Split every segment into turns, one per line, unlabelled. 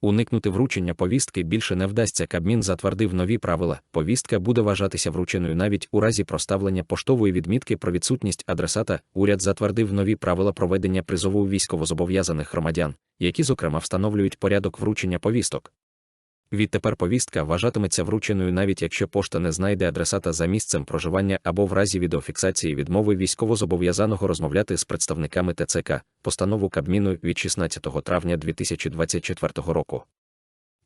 Уникнути вручення повістки більше не вдасться. Кабмін затвердив нові правила. Повістка буде вважатися врученою навіть у разі проставлення поштової відмітки про відсутність адресата. Уряд затвердив нові правила проведення призову військовозобов'язаних громадян, які, зокрема, встановлюють порядок вручення повісток. Відтепер повістка вважатиметься врученою навіть якщо пошта не знайде адресата за місцем проживання або в разі відеофіксації відмови військовозобов'язаного розмовляти з представниками ТЦК, постанову Кабміну від 16 травня 2024 року.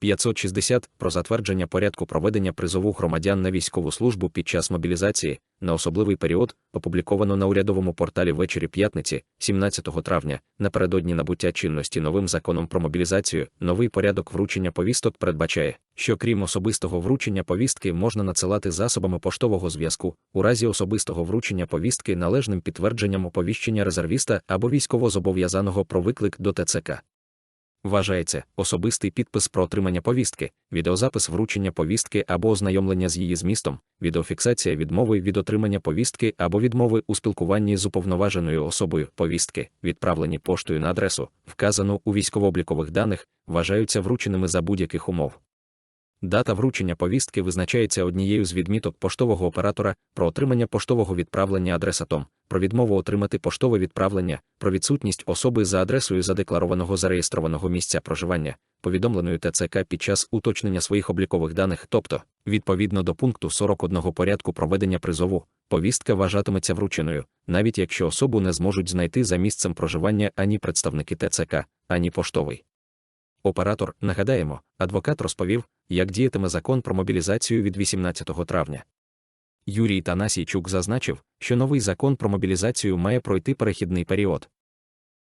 560 про затвердження порядку проведення призову громадян на військову службу під час мобілізації на особливий період опубліковано на урядовому порталі ввечері п'ятниці, 17 травня, напередодні набуття чинності новим законом про мобілізацію. Новий порядок вручення повісток передбачає, що крім особистого вручення повістки можна надсилати засобами поштового зв'язку у разі особистого вручення повістки належним підтвердженням оповіщення резервіста або військовозобов'язаного про виклик до ТЦК. Вважається особистий підпис про отримання повістки, відеозапис вручення повістки або ознайомлення з її змістом, відеофіксація відмови від отримання повістки або відмови у спілкуванні з уповноваженою особою повістки, відправлені поштою на адресу, вказану у військово-облікових даних, вважаються врученими за будь-яких умов. Дата вручення повістки визначається однією з відміток поштового оператора про отримання поштового відправлення адресатом, про відмову отримати поштове відправлення, про відсутність особи за адресою задекларованого зареєстрованого місця проживання, повідомленою ТЦК під час уточнення своїх облікових даних, тобто, відповідно до пункту 41 порядку проведення призову, повістка вважатиметься врученою, навіть якщо особу не зможуть знайти за місцем проживання ані представники ТЦК, ані поштовий. Оператор, нагадаємо, адвокат розповів, як діятиме закон про мобілізацію від 18 травня. Юрій Танасійчук зазначив, що новий закон про мобілізацію має пройти перехідний період,